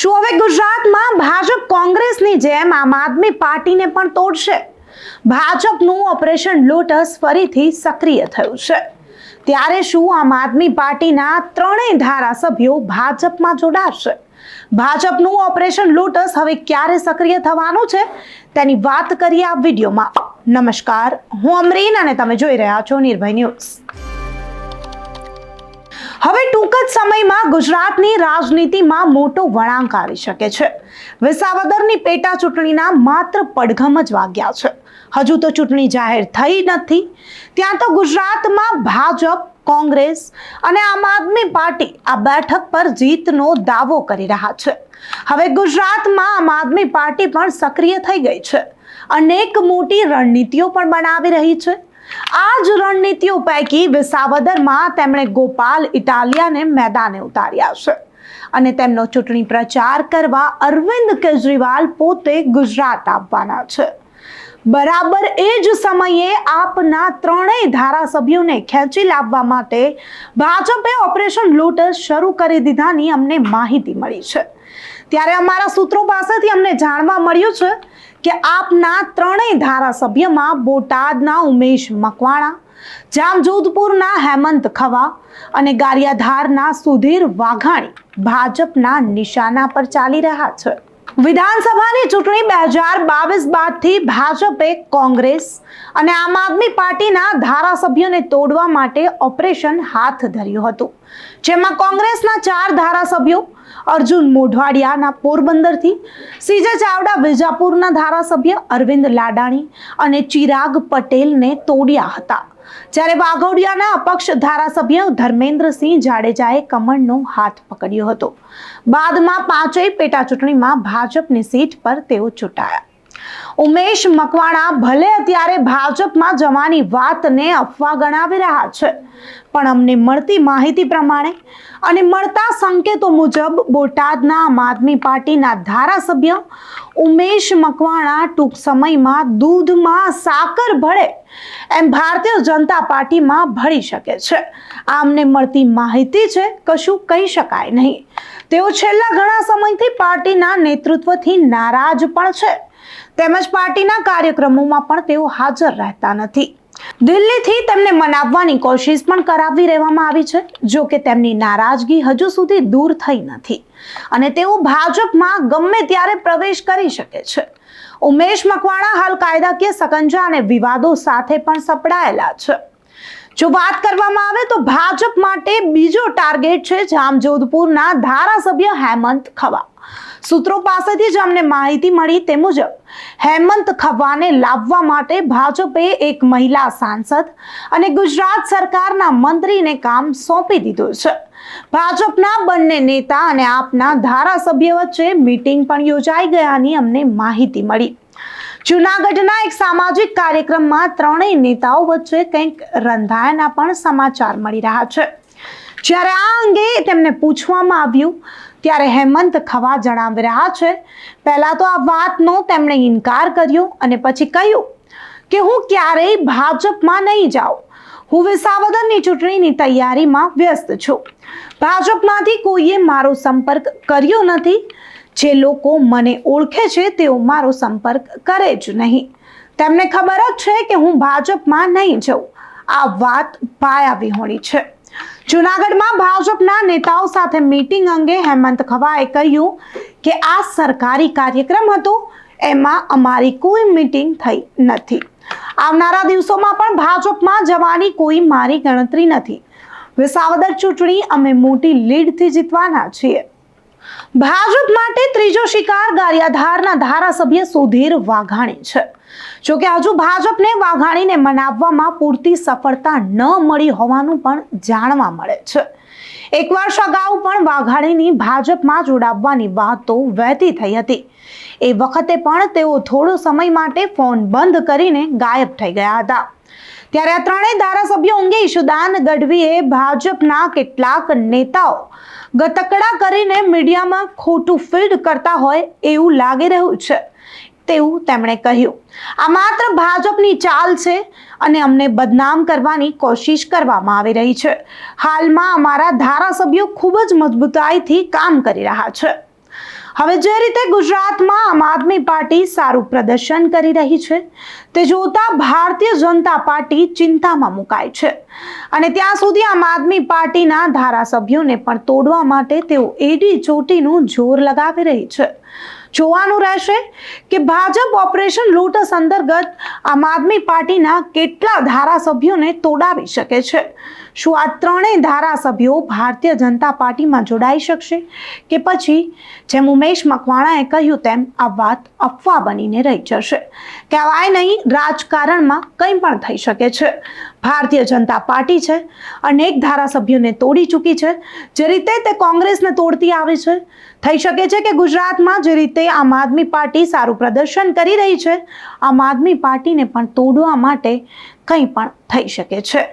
શું હવે ગુજરાતમાં ભાજપ કોંગ્રેસની જેમ આમ આદમી પાર્ટીને પણ તોડશે? ભાજપનું ઓપરેશન લોટસ ફરીથી સક્રિય થયું છે. ત્યારે શું આમ આદમી પાર્ટીના ત્રણેય ધારાસભ્યો ભાજપમાં જોડાશે? ભાજપનું ઓપરેશન લોટસ હવે ક્યારે સક્રિય થવાનું છે? તેની વાત કરીએ આ વિડીયોમાં. નમસ્કાર, હું અમરીન અને તમે જોઈ રહ્યા છો નિર્ભય ન્યૂઝ. હવે ટૂંક જ સમયમાં ગુજરાતની રાજનીતિમાં મોટો વળાંક આવી શકે છે. વિસાવદરની પેટા ચૂંટણીના માત્ર પડઘમ જ વાગ્યા છે. હજુ તો ચૂંટણી જાહેર થઈ નથી. ત્યાં તો ગુજરાતમાં ભાજપ, કોંગ્રેસ અને આમ આદમી પાર્ટી આ બેઠક પર જીતનો દાવો કરી રહ્યા છે. હવે ગુજરાતમાં આમ આદમી પાર્ટી પણ સક્રિય થઈ ગઈ છે. અનેક મોટી રણનીતિઓ પણ બનાવી રહી છે. આ જ રણનીતિઓ પૈકી વિસાવદરમાં તેમણે ગોપાલ ઇટાલિયાને મેદાને ઉતાર્યા છે. અને તેમનો ચૂંટણી પ્રચાર કરવા અરવિંદ કેજરીવાલ પોતે ગુજરાત આવવાના છે. બરાબર એ જ સમયે આપના ત્રણેય ધારાસભ્યોને ખેંચી લાવવા માટે ભાજપે ઓપરેશન લોટસ શરૂ કરી દીધાની અમને માહિતી મળી છે. ત્યારે અમારા સૂત્રો પાસેથી અમને જાણવા મળ્યું છે કે આપના ત્રણેય ધારાસભ્યમાં બોટાદના ઉમેશ મકવાણા, જામજોધપુરના હેમંત ખવા અને ગારિયાધારના સુધીર વાઘાણી ભાજપના નિશાના પર ચાલી રહ્યા છે. વિધાનસભાની ચૂંટણી બે હજાર બાવીસ બાદથી ભાજપે કોંગ્રેસ અને આમ આદમી પાર્ટીના ધારાસભ્યોને તોડવા માટે ઓપરેશન હાથ ધર્યું હતું. જેમાં કોંગ્રેસના ચાર ધારાસભ્યો, અર્જુન મોઢવાડિયાના પોરબંદરથી, સીજે ચાવડા વિજાપુરના ધારાસભ્ય અરવિંદ લાડાણી અને ચિરાગ પટેલને તોડ્યા હતા. જ્યારે વાઘોડિયાના અપક્ષ ધારાસભ્ય ધર્મેન્દ્રસિંહ જાડેજાએ કમળનો હાથ પકડ્યો હતો. બાદમાં પાંચેય પેટા ચૂંટણીમાં ભાજપની સીટ પર તેઓ ચૂંટાયા. ઉમેશ મકવાણા ભલે અત્યારે ભાજપમાં જવાની વાતને અફવા ગણાવી રહ્યા છે, પણ અમને મળતી માહિતી પ્રમાણે અને મળતા સંકેતો મુજબ બોટાદના આમ આદમી પાર્ટીના ધારાસભ્ય ઉમેશ મકવાણા ટૂંક સમયમાં દૂધમાં સાકર ભળે એમ ભારતીય જનતા પાર્ટીમાં ભળી શકે છે. આ અમને મળતી માહિતી છે, કશું કહી શકાય નહીં. તેઓ છેલ્લા ઘણા સમયથી પાર્ટીના નેતૃત્વથી નારાજ પણ છે. તેમજ પાર્ટીના કાર્યક્રમોમાં પણ તેઓ હાજર રહેતા નથી. દિલ્હીથી તેમને મનાવવાની કોશિશ પણ કરાવી રહેવામાં આવી છે, જો કે તેમની નારાજગી હજુ સુધી દૂર થઈ નથી. અને તેઓ ભાજપમાં ગમે ત્યારે પ્રવેશ કરી શકે છે. ઉમેશ મકવાણા હાલ કાયદાકીય સકંજા અને વિવાદો સાથે પણ સપડાયેલા છે. જો વાત કરવામાં આવે તો ભાજપ માટે બીજો ટાર્ગેટ છે જામજોધપુરના ધારાસભ્ય હેમંત ખવા. સૂત્રો પાસેથી જ અમને માહિતી મળી તે મુજબ, હેમંત ખવાને લાવવા માટે ભાજપે એક મહિલા સાંસદ અને ગુજરાત સરકારના મંત્રીને કામ સોંપી દીધું છે. ભાજપના બંને નેતા અને આપના ધારાસભ્ય વચ્ચે મીટિંગ પણ યોજાઈ ગયાની અમને માહિતી મળી. જૂનાગઢના એક સામાજિક કાર્યક્રમમાં ત્રણેય નેતાઓ વચ્ચે કંઈક રંધાયાના પણ સમાચાર મળી રહ્યા છે. જ્યારે આ અંગે તેમને પૂછવામાં આવ્યું, ત્યારે હેમંત ખવા જણાવી રહ્યા છે, પહેલાં તો આ વાતનો તેમણે ઇનકાર કર્યો અને પછી કહ્યું કે હું ક્યારેય ભાજપમાં નહીં જાઉં. હું વિસાવદરની ચૂંટણીની તૈયારીમાં વ્યસ્ત છું. ભાજપમાંથી કોઈએ મારો સંપર્ક કર્યો નથી જે લોકો મને ઓળખે છે, તેઓ મારો સંપર્ક કરે જ નહીં. તેમને ખબર જ છે કે હું ભાજપમાં નહીં જઉં. આ વાત પાયા વિહોણી છે. જુનાગઢમાં ભાજપના નેતાઓ સાથે મીટિંગ અંગે હેમંત ખવાએ કહ્યું કે આ સરકારી કાર્યક્રમ હતો, એમાં અમારી કોઈ મીટિંગ થઈ નથી. આવનારા દિવસોમાં પણ ભાજપમાં જવાની કોઈ મારી ગણતરી નથી. વિસાવદર ચૂંટણી અમે મોટી લીડથી જીતવાના છીએ. ભાજપ માટે ત્રીજો શિકાર ગારિયાધારના ધારાસભ્ય સુધીર વાઘાણી છે. જોકે હજુ ભાજપને વાઘાણીને મનાવવામાં પૂરતી સફળતા ન મળી હોવાનું પણ જાણવા મળે છે. એક વર્ષ અગાઉ પણ વાઘાણીની ભાજપમાં જોડાવવાની વાતો વહેતી થઈ હતી. એ વખતે પણ તેઓ થોડો સમય માટે ફોન બંધ કરીને ગાયબ થઈ ગયા હતા. ત્યારે આ ત્રણેય ધારાસભ્યો અંગે ઈશુદાન ગઢવીએ ભાજપના કેટલાક નેતાઓ ગતકડા કરીને મીડિયામાં ખોટું ફિલ્ડ કરતા હોય એવું લાગી રહ્યું છે, તેવું તેમણે કહ્યું. આ માત્ર ભાજપની ચાલ છે અને અમને બદનામ કરવાની કોશિશ કરવામાં આવી રહી છે. હાલમાં અમારા ધારાસભ્યો ખૂબ જ મજબૂતાઈથી કામ કરી રહ્યા છે. હવે જે રીતે ગુજરાતમાં આમ આદમી પાર્ટી સારું પ્રદર્શન કરી રહી છે, તે જોતા ભારતીય જનતા પાર્ટી ચિંતામાં મુકાય છે. અને ત્યાં સુધી આમ આદમી પાર્ટીના ધારાસભ્યોને પણ તોડવા માટે તેઓ એડી ચોટીનું જોર લગાવી રહી છે. જોવાનું રહેશે કે ભાજપ ઓપરેશન લોટસ અંતર્ગત આમ આદમી પાર્ટીના કેટલા ધારાસભ્યોને તોડાવી શકે છે? શું આ ત્રણેય ધારાસભ્યો ભારતીય જનતા પાર્ટીમાં જોડાઈ શકશે? કે પછી જેમ ઉમેશ મકવાણાએ કહ્યું તેમ આ વાત અફવા બનીને રહી જશે. કહેવાય નહીં, રાજકારણમાં કંઈ પણ થઈ શકે છે. ભારતીય જનતા પાર્ટી છે, અનેક ધારાસભ્યોને તોડી ચૂકી છે. જે રીતે તે કોંગ્રેસને તોડતી આવી છે થઈ શકે છે કે ગુજરાતમાં જે રીતે આમ આદમી પાર્ટી સારું પ્રદર્શન કરી રહી છે, આમ આદમી પાર્ટીને પણ તોડવા માટે કંઈ પણ થઈ શકે છે.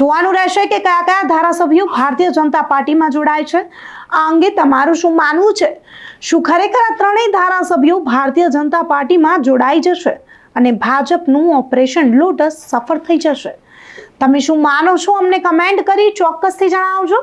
જોવાનું રહેશે કે કયા કયા ધારાસભ્યો ભારતીય જનતા પાર્ટીમાં જોડાય છે. આ અંગે તમારું શું માનવું છે? શું ખરેખર આ ત્રણેય ધારાસભ્યો ભારતીય જનતા પાર્ટીમાં જોડાઈ જશે અને ભાજપનું ઓપરેશન લોટસ સફળ થઈ જશે? તમે શું માનો છો? અમને કમેન્ટ કરી ચોક્કસથી જણાવજો.